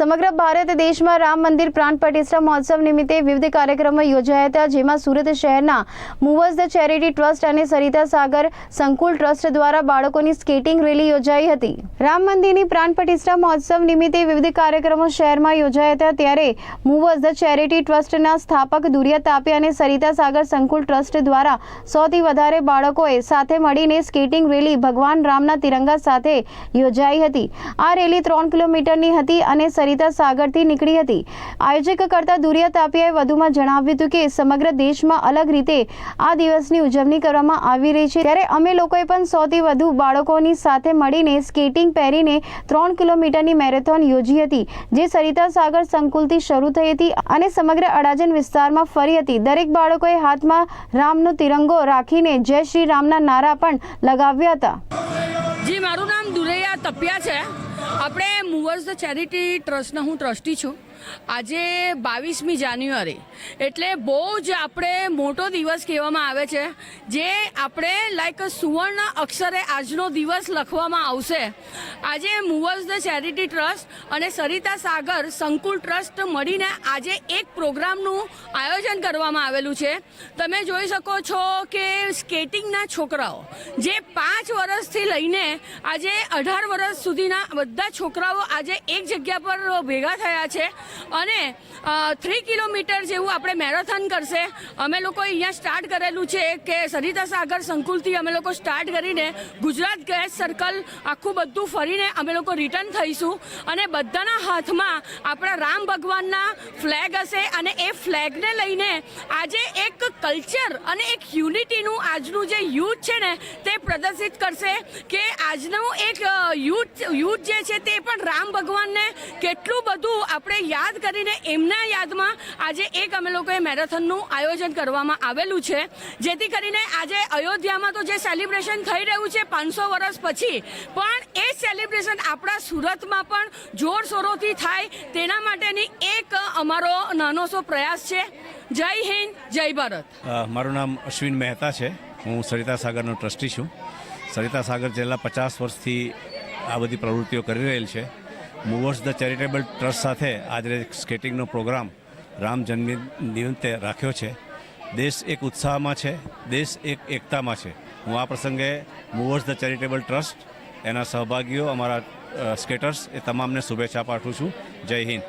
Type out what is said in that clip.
સમગ્ર ભારત દેશમાં રામ મંદિર પ્રાણ પ્રતિષ્ઠા મહોત્સવ નિમિત્તે વિવિધ કાર્યક્રમો યોજાયા હતા, જેમાં સુરત શહેરના મૂવર્સ ધ ચેરિટી ટ્રસ્ટ અને સરિતા સાગર સંકુલ ટ્રસ્ટ દ્વારા બાળકોની સ્કેટિંગ રેલી યોજાઈ હતી. રામ મંદિરની પ્રાણ પ્રતિષ્ઠા મહોત્સવ નિમિત્તે વિવિધ કાર્યક્રમો શહેરમાં યોજાયા હતા, ત્યારે મૂવર્સ ધ ચેરિટી ટ્રસ્ટના સ્થાપક દુરિયા તાપી અને સરિતા સાગર સંકુલ ટ્રસ્ટ દ્વારા સૌથી વધારે બાળકોએ સાથે મળીને સ્કેટિંગ રેલી ભગવાન રામના તિરંગા સાથે યોજાઈ હતી. આ રેલી ત્રણ કિલોમીટરની હતી અને સરિતા સાગરથી નીકળી હતી. આયોજક કરતા દુરિયા તાપિયાએ વધુમાં જણાવ્યું હતું કે સમગ્ર દેશમાં અલગ રીતે આ દિવસની ઉજવણી કરવામાં આવી રહી છે. ત્યારે અમે લોકોએ પણ સૌથી વધુ બાળકોની સાથે મળીને સ્કેટિંગ પહેરીને ત્રણ કિલોમીટરની મેરેથોન યોજી હતી, જે સરિતા સાગર સંકુલથી શરૂ થઈ હતી અને સમગ્ર અડાજન વિસ્તારમાં ફરી હતી. દરેક બાળકોએ હાથમાં રામનો તિરંગો રાખીને જય શ્રી રામના નારા પણ લગાવ્યા હતા. દુરૈયા છે. આપણે મૂવર્સ ધ ચેરિટી ટ્રસ્ટના હું ટ્રસ્ટી છું. આજે બાવીસમી જાન્યુઆરી. એટલે બહુ જ આપણે મોટો દિવસ કહેવામાં આવે છે. જે આપણે લાઈક સુવર્ણ અક્ષરે આજનો દિવસ લખવામાં આવશે. આજે મૂવર્સ ધ ચેરિટી ટ્રસ્ટ અને સરિતા સાગર સંકુલ ટ્રસ્ટ મળીને આજે એક પ્રોગ્રામનું આયોજન કરવામાં આવેલું છે. તમે જોઈ શકો છો કે સ્કેટિંગના છોકરાઓ જે પાંચ વર્ષથી લઈને આજે અઢાર વર્ષ સુધીના બધા છોકરાઓ આજે એક જગ્યા પર ભેગા થયા છે. અને થ્રી કિલોમીટર જેવું આપણે મેરેથોન કરશે. અમે લોકો અહીંયા સ્ટાર્ટ કરેલું છે કે સરિતા સાગર સંકુલથી અમે લોકો સ્ટાર્ટ કરીને ગુજરાત ગેસ સર્કલ આખું બધું ફરીને અમે લોકો રિટર્ન થઈશું. અને બધાના હાથમાં આપણા રામ ભગવાનના ફ્લેગ હશે અને એ ફ્લેગને લઈને આજે એક કલ્ચર અને એક યુનિટીનું આજનું જે યુથ છે ને, તે પ્રદર્શિત કરશે કે આજનું એક યુથ યુથ જે છે તે પણ રામ ભગવાનને કેટલું બધું આપણે યાદ કરીને એમના યાદમાં આજે એક અમે લોકોએ મેરેથોનનું આયોજન કરવામાં આવેલું છે. જેથી કરીને આજે અયોધ્યામાં તો જે સેલિબ્રેશન થઈ રહ્યું છે પાંચસો વર્ષ પછી, પણ એ સેલિબ્રેશન આપણા સુરતમાં પણ જોરશોરોથી થાય. તેના માટેની એક અમારો નાનો સો પ્રયાસ છે. જય હિન્દ, જય ભારત. મારું નામ અશ્વિન મહેતા છે. હું સરિતા સાગરનો ટ્રસ્ટી છું. સરિતા સાગર છેલ્લા પચાસ વર્ષથી આ બધી પ્રવૃત્તિઓ કરી રહેલ છે. મૂવર્સ ધ ચેરિટેબલ ટ્રસ્ટ સાથે આજે સ્કેટિંગનો પ્રોગ્રામ રામ જન્મ નિમિત્તે રાખ્યો છે. દેશ એક ઉત્સાહમાં છે. દેશ એક એકતામાં છે. હું આ પ્રસંગે મૂવર્સ ધ ચેરિટેબલ ટ્રસ્ટ એના સહભાગીઓ અમારા સ્કેટર્સ એ તમામને શુભેચ્છા પાઠવું છું. જય હિન્દ.